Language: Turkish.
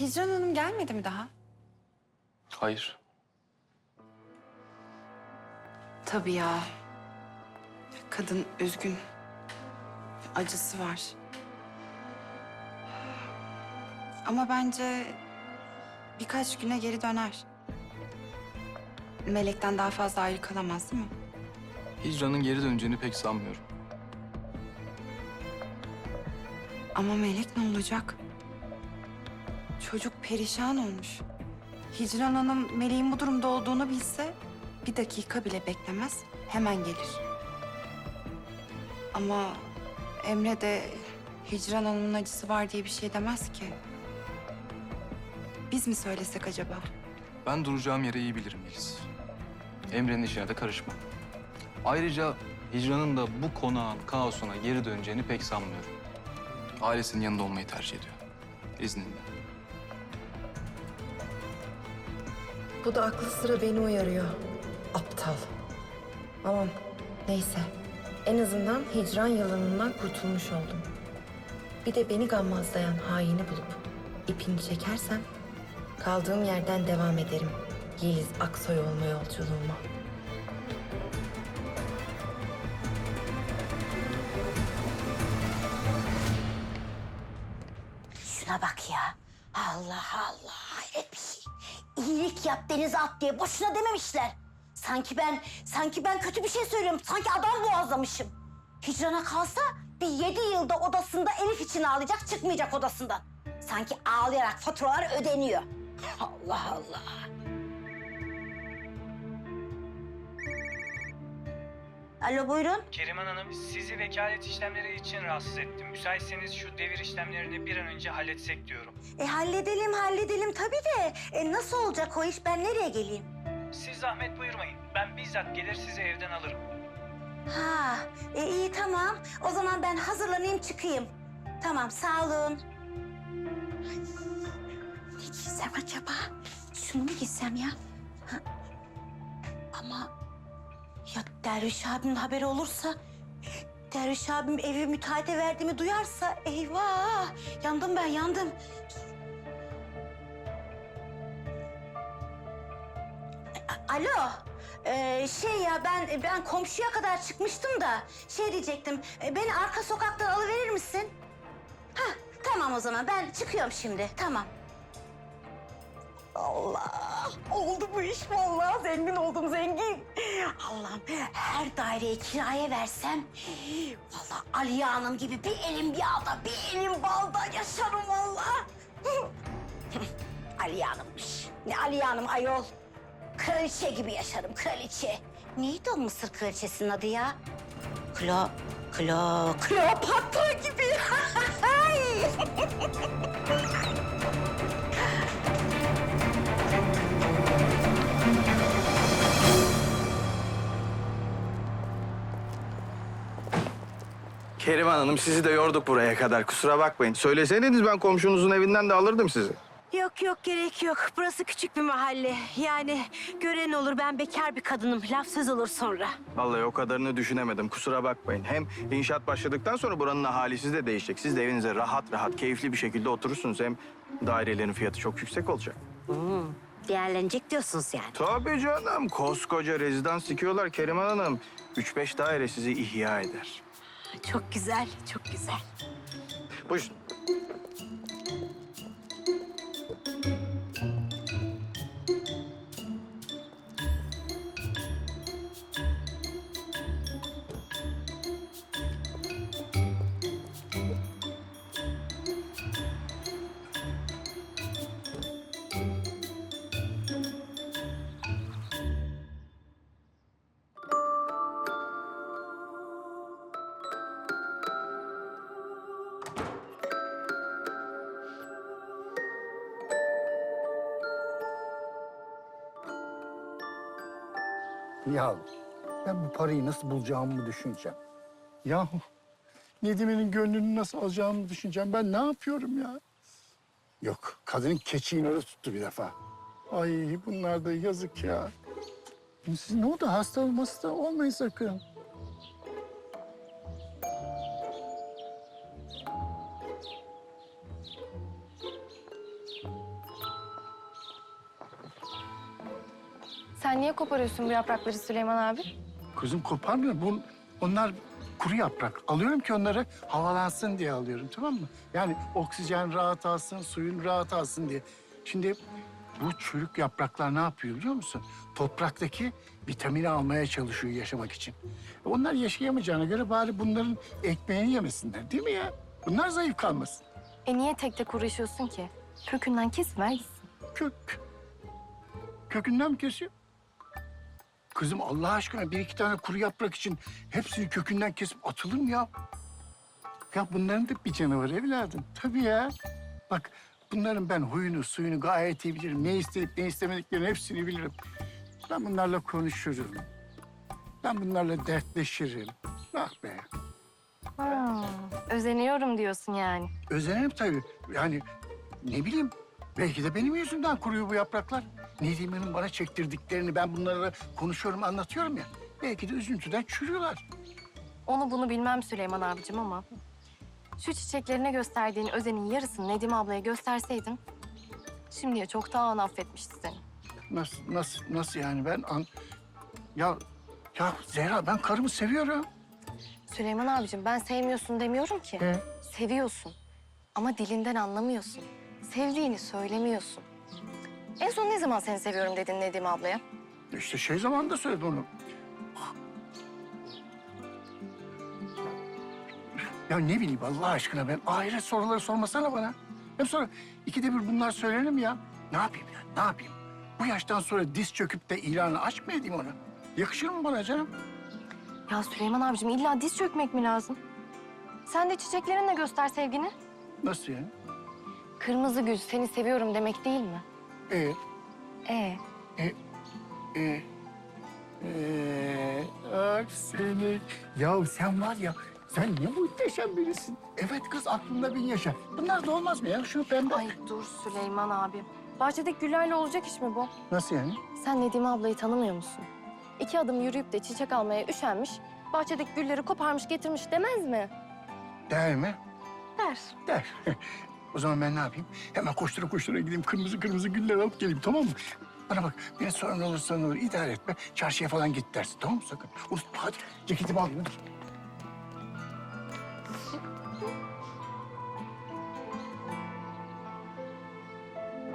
Hicran Hanım gelmedi mi daha? Hayır. Tabii ya. Kadın üzgün. Acısı var. Ama bence birkaç güne geri döner. Melek'ten daha fazla ayrı kalamaz değil mi? Hicran'ın geri döneceğini pek sanmıyorum. Ama Melek ne olacak? Çocuk perişan olmuş. Hicran Hanım Melek'in bu durumda olduğunu bilse bir dakika bile beklemez, hemen gelir. Ama Emre de Hicran Hanım'ın acısı var diye bir şey demez ki. Biz mi söylesek acaba? Ben duracağım yeri iyi bilirim Melis. Emre'nin işine de karışmam. Ayrıca Hicran'ın da bu konağın kaosuna geri döneceğini pek sanmıyorum. Ailesinin yanında olmayı tercih ediyor. İzninle. Bu da aklı sıra beni uyarıyor. Aptal. Aman neyse. En azından hicran yalanından kurtulmuş oldum. Bir de beni gammazlayan haini bulup ipini çekersem kaldığım yerden devam ederim. Yeliz Aksoy olma yolculuğuma. Şuna bak ya. Allah Allah. Şey. İyilik yap denize at diye boşuna dememişler. Sanki ben, sanki ben kötü bir şey söylüyorum. Sanki adam boğazlamışım. Hicrana kalsa bir yedi yılda odasında Elif için ağlayacak, çıkmayacak odasından. Sanki ağlayarak faturalar ödeniyor. Allah Allah. Alo buyurun. Keriman Hanım, sizi vekalet işlemleri için rahatsız ettim. Müsaitseniz şu devir işlemlerini bir an önce halletsek diyorum. E halledelim, halledelim tabii de. E, nasıl olacak o iş? Ben nereye geleyim? Siz zahmet buyurmayın. Ben bizzat gelir sizi evden alırım. Ha, e, iyi tamam. O zaman ben hazırlanayım çıkayım. Tamam, sağ olun. Ay, Ne giysem acaba? Şunu mu giysem ya? Ha. Ama ya Derviş abimin haberi olursa... Derviş abim evi müteahhite verdiğimi duyarsa eyvah! Yandım ben, yandım. Alo. Ee, şey ya ben ben komşuya kadar çıkmıştım da şey diyecektim. e, Beni arka sokaktan alıverir misin? Ha tamam o zaman ben çıkıyorum şimdi. Tamam. Allah oldu bu iş vallahi zengin oldum zengin. Allah'ım her daireyi kiraya versem vallahi Aliye Hanım gibi bir elim yağda bir elim balda yaşarım vallahi. Aliye Hanım'mış. Ne Aliye Hanım ayol. Kraliçe gibi yaşarım, kraliçe. Neydi o Mısır kraliçesinin adı ya? Klo, Klo, Kleopatra gibi. Keriman Hanım sizi de yorduk buraya kadar. Kusura bakmayın. Söyleseydiniz ben komşunuzun evinden de alırdım sizi. Yok yok gerek yok. Burası küçük bir mahalle. Yani gören olur ben bekar bir kadınım. Laf söz olur sonra. Vallahi o kadarını düşünemedim. Kusura bakmayın. Hem inşaat başladıktan sonra buranın ahalisi de değişecek. Siz de evinize rahat rahat, keyifli bir şekilde oturursunuz. Hem dairelerin fiyatı çok yüksek olacak. Değerlenecek diyorsunuz yani. Tabii canım. Koskoca rezidans dikiyorlar Keriman Hanım. Üç beş daire sizi ihya eder. Çok güzel, çok güzel. Buyurun. Ya ben bu parayı nasıl bulacağımı düşüneceğim. Yahu Nedime'nin gönlünü nasıl alacağımı düşüneceğim. Ben ne yapıyorum ya? Yok, kadının keçi inadı tuttu bir defa. Ay bunlar da yazık ya. Siz ne oldu? Hasta olması da olmayın sakın. Sen niye koparıyorsun bu yaprakları Süleyman abi? Kızım koparmıyor. Bu, onlar kuru yaprak. Alıyorum ki onları havalansın diye alıyorum tamam mı? Yani oksijen rahat alsın, suyun rahat alsın diye. Şimdi bu çürük yapraklar ne yapıyor biliyor musun? Topraktaki vitamini almaya çalışıyor yaşamak için. E Onlar yaşayamayacağına göre bari bunların ekmeğini yemesinler değil mi ya? Bunlar zayıf kalmasın. E niye tek tek uğraşıyorsun ki? Kökünden kes ver gitsin. Kök. Kökünden mi kesiyor? Kızım Allah aşkına bir iki tane kuru yaprak için hepsini kökünden kesip atılır mı ya? Ya bunların da bir canı var evladım. Tabii ya. Bak bunların ben huyunu, suyunu gayet iyi bilirim. Ne isteyip ne istemediklerini hepsini bilirim. Ben bunlarla konuşurum. Ben bunlarla dertleşirim. Ah be. Ha, özeniyorum diyorsun yani. Özenirim tabii. Yani ne bileyim belki de benim yüzümden kuruyor bu yapraklar. Nedime'nin bana çektirdiklerini ben bunlarla konuşuyorum, anlatıyorum ya. Belki de üzüntüden çürüyorlar. Onu bunu bilmem Süleyman abicim ama... ...şu çiçeklerine gösterdiğin özenin yarısını Nedim ablaya gösterseydin... ...şimdiye çoktan affetmişti seni. Nasıl, nasıl, nasıl yani ben an... Ya, ya Zehra ben karımı seviyorum. Süleyman abicim ben sevmiyorsun demiyorum ki. He. Seviyorsun. Ama dilinden anlamıyorsun. Sevdiğini söylemiyorsun. En son ne zaman seni seviyorum dedin Nedim ablaya? İşte şey zamanında söyledi onu. Ya ne bileyim Allah aşkına ben ahiret soruları sormasana bana. Hem sonra ikide bir bunlar söylenir mi ya? Ne yapayım ya ne yapayım? Bu yaştan sonra diz çöküp de ilanı aşk mı edeyim ona? Yakışır mı bana canım? Ya Süleyman abicim illa diz çökmek mi lazım? Sen de çiçeklerinle göster sevgini. Nasıl yani? Kırmızı gül seni seviyorum demek değil mi? Ee, Ee, e, e, ah seni. Ya sen var ya, sen ne muhteşem birisin. Evet kız aklında bin yaşa. Bunlar da olmaz mı ya? Şu pembe. ay dur Süleyman abim. Bahçedeki güllerle olacak iş mi bu? Nasıl yani? Sen Nedim ablayı tanımıyor musun? İki adım yürüyüp de çiçek almaya üşenmiş, bahçedeki gülleri koparmış getirmiş demez mi? Der mi? Der. Der. o zaman ben ne yapayım? Hemen koştura koştura gideyim kırmızı kırmızı güller alıp geleyim tamam mı? Bana bak beni sorun olursa ne olur idare etme. Çarşıya falan git dersin tamam mı sakın? Unutma hadi ceketimi alayım.